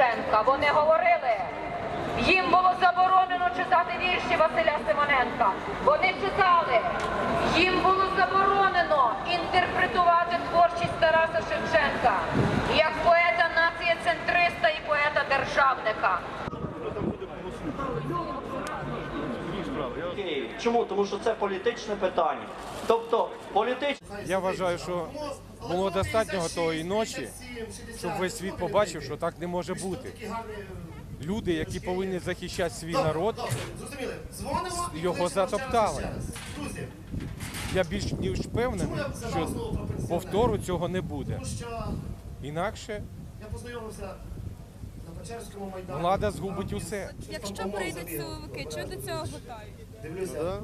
Шевченка. Вони говорили, їм було заборонено читати вірші Василя Симоненка. Вони читали, їм було заборонено інтерпретувати творчість Тараса Шевченка як поета нація-центриста і поета державника. Чому? Тому що це політичне питання. Тобто політичне. Я вважаю, що було достатньо тої ночі, щоб весь світ побачив, що так не може бути. Люди, які повинні захищати свій народ, його затоптали. Я більш ніж впевнений, що повтору цього не буде. Інакше Я познайомився влада згубить усе. Якщо прийдуть силовики, чи до цього готові? Дивлюся, Да,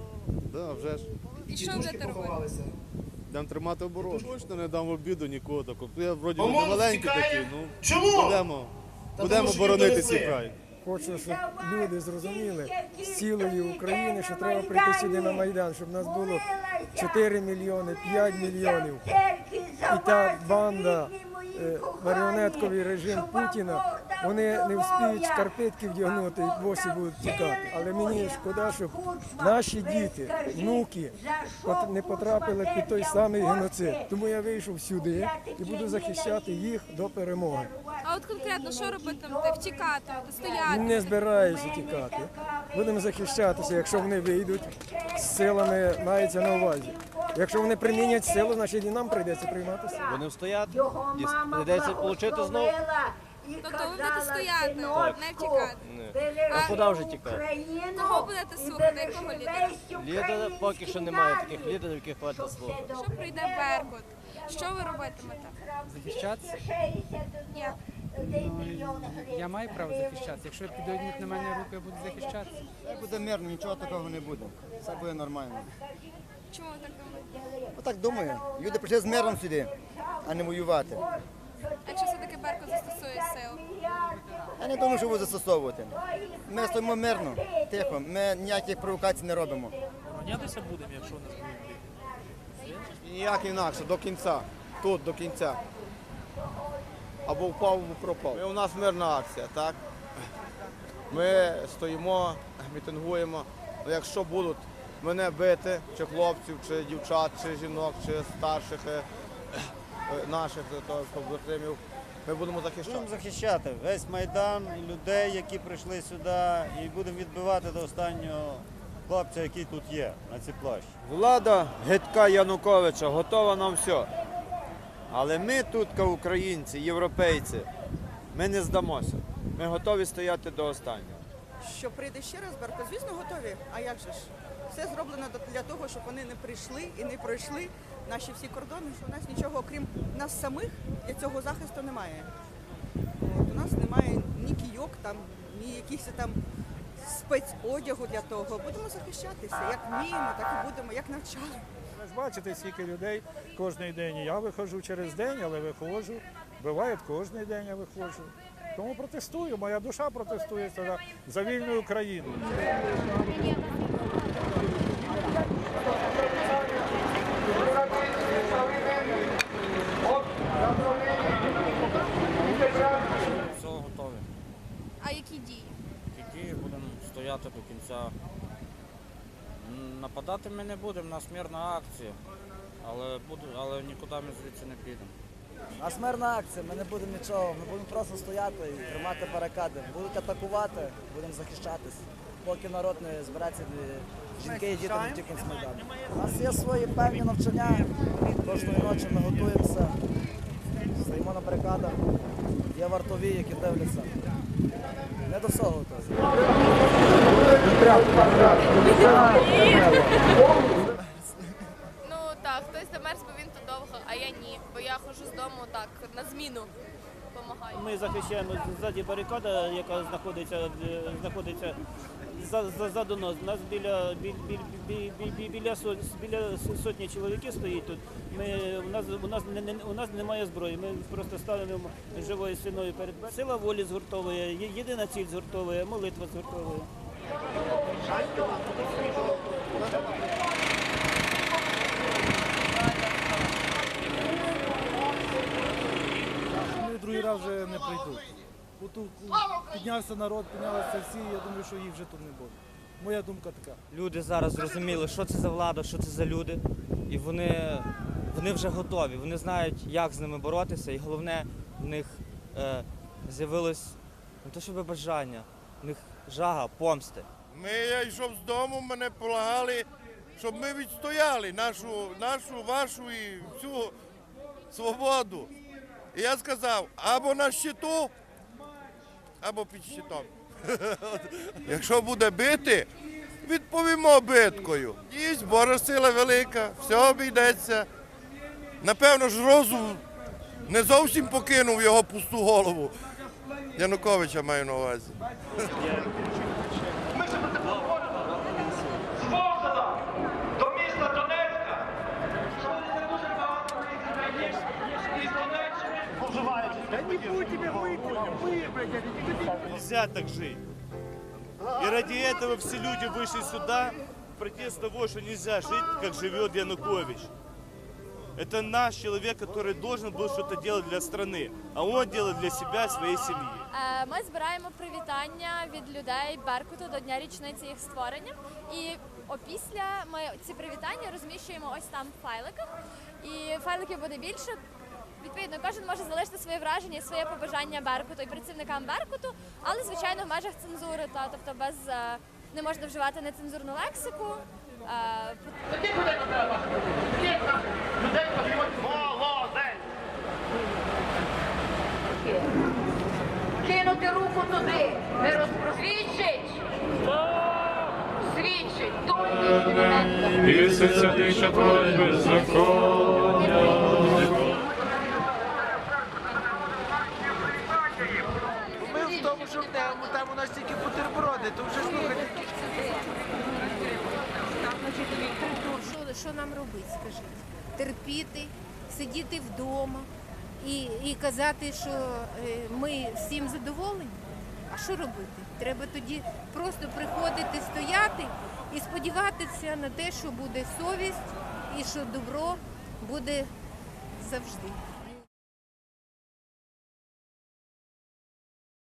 да, вже ж. І що будете робити? Поховалися. Тримати оборону. Точно не дам в обіду нікого такого. Я вроді не молодь маленький тікає. такий, ну Чому? будемо, Та будемо тому що боронити довезли. край. Хочу, щоб люди зрозуміли з цілої України, що треба прийти сюди на Майдан, щоб нас було 4 мільйони, 5 мільйонів. І та банда, е, маріонетковий режим Путіна, вони не вспіють шкарпетки вдягнути і босі будуть тікати. Але мені шкода, щоб наші діти, внуки не потрапили під той самий геноцид. Тому я вийшов сюди і буду захищати їх до перемоги. А от конкретно що робитимете? Втікати, стояти? Не збираюся тікати. Будемо захищатися, якщо вони вийдуть з силами, мається на увазі. Якщо вони примінять силу, значить і нам прийдеться прийматися. Будемо стояти, прийдеться отримати знову. Тобто ви будете стояти, не втікати. А куди вже тікати? Кого будете слухати? Якого лідера? Лідера поки що немає таких лідерів, яких варто слухати. Що прийде Беркут? Що ви робитимете? захищатися. Як? Я маю право захищатися. Якщо підійдуть на мене руки, я буду захищатися. Все буде мирно, нічого такого не буде. Все буде нормально. Чому ви так думаєте? Отак думаю. Люди прийшли з миром сюди, а не воювати. А чи все-таки Беркут застосує сил? Я не думаю, що буде застосовувати. Ми стоїмо мирно, тихо, ми ніяких провокацій не робимо. Ронятися будемо, якщо нас Ніяк інакше, до кінця. Тут, до кінця. Або впав, або пропав. Ми, у нас мирна акція, так? Ми стоїмо, мітингуємо. Ну, Якщо будуть мене бити, чи хлопців, чи дівчат, чи жінок, чи старших е, наших е, то, побратимів, ми будемо захищати. Будемо захищати весь майдан, людей, які прийшли сюди, і будемо відбивати до останнього хлопця, який тут є на цій площі. Влада гидка Януковича готова на все. Але ми тут, українці, європейці, ми не здамося. Ми готові стояти до останнього. Що прийде ще раз Берко, звісно, готові. А як же ж? Все зроблено до- для того, щоб вони не прийшли і не пройшли наші всі кордони, що у нас нічого, окрім нас самих, для цього захисту немає. От, у нас немає ні кійок, там, ні якихось там спецодягу для того. Будемо захищатися, як вміємо, так і будемо, як навчали. Ви ж бачите, скільки людей кожен день. Я виходжу через день, але виходжу. Буває кожен день я виходжу. Тому протестую, моя душа протестує за, вільну Україну. Все готові. А які дії? Які будемо стояти до кінця. Нападати ми не будемо, у нас мирна акція. Але, буду, але нікуди ми звідси не підемо. У нас мирна акція, ми не будемо нічого, ми будемо просто стояти і тримати барикади. Будуть атакувати, будемо захищатись. Поки народ не збереться, жінки і діти не втікнуть з Майдану. У нас є свої певні навчання. Кожної ночі ми готуємося, стоїмо на барикадах. Є вартові, які дивляться. Не до всього готові. Ну так, хтось замерз, бо він тут довго, а я ні. Бо я ходжу з дому так, на зміну. Помагаю. Ми захищаємо ззаді барикада, яка знаходиться, е, знаходиться за, за, нас. Нас біля, біль, біль, біля, біля сотні чоловіків стоїть тут. Ми, у, нас, у, нас, у нас немає зброї, ми просто ставимо живою стіною перед Сила волі згуртовує, єдина ціль згуртовує, молитва згуртовує. Вони другий раз вже не прийдуть. отут піднявся народ, піднялися всі, я думаю, що їх вже тут не буде. Моя думка така. Люди зараз зрозуміли, що це за влада, що це за люди, і вони, вони вже готові. Вони знають, як з ними боротися, і головне, в них е, з'явилось не то щоб бажання, в них жага помсти. Ми, я йшов з дому, мене полагали, щоб ми відстояли нашу, нашу, вашу і всю свободу. І я сказав, або на щиту, або під щитом. Якщо буде бити, відповімо биткою. Дійсно, Божа сила велика, все обійдеться. Напевно ж розум не зовсім покинув його пусту голову. Януковича маю на увазі. Нельзя так жить. И ради этого все люди вышли сюда в протест того, что нельзя жить, как живет Янукович. Это наш человек, который должен был что-то делать для страны, а он делает для себя и своей семьи. Е, Ми збираємо привітання від людей Беркуту до дня річниці їх створення. І опісля ми ці привітання розміщуємо ось там в файликах. І файликів буде більше. Відповідно, кожен може залишити своє враження і своє побажання Беркуту і працівникам Беркуту, але звичайно в межах цензури, та тобто без е, не можна вживати нецензурну лексику. Е, Молодець! Кинути руку туди, не розпросвідчить. Свідчить, Симоненко. Місяця тиша творить беззаконня. Ми в тому, що там, там у нас тільки бутерброди, то вже слухайте. Що, що нам робити, скажіть? Терпіти, сидіти вдома і, і казати, що е, ми всім задоволені? А що робити? Треба тоді просто приходити, стояти і сподіватися на те, що буде совість і що добро буде завжди.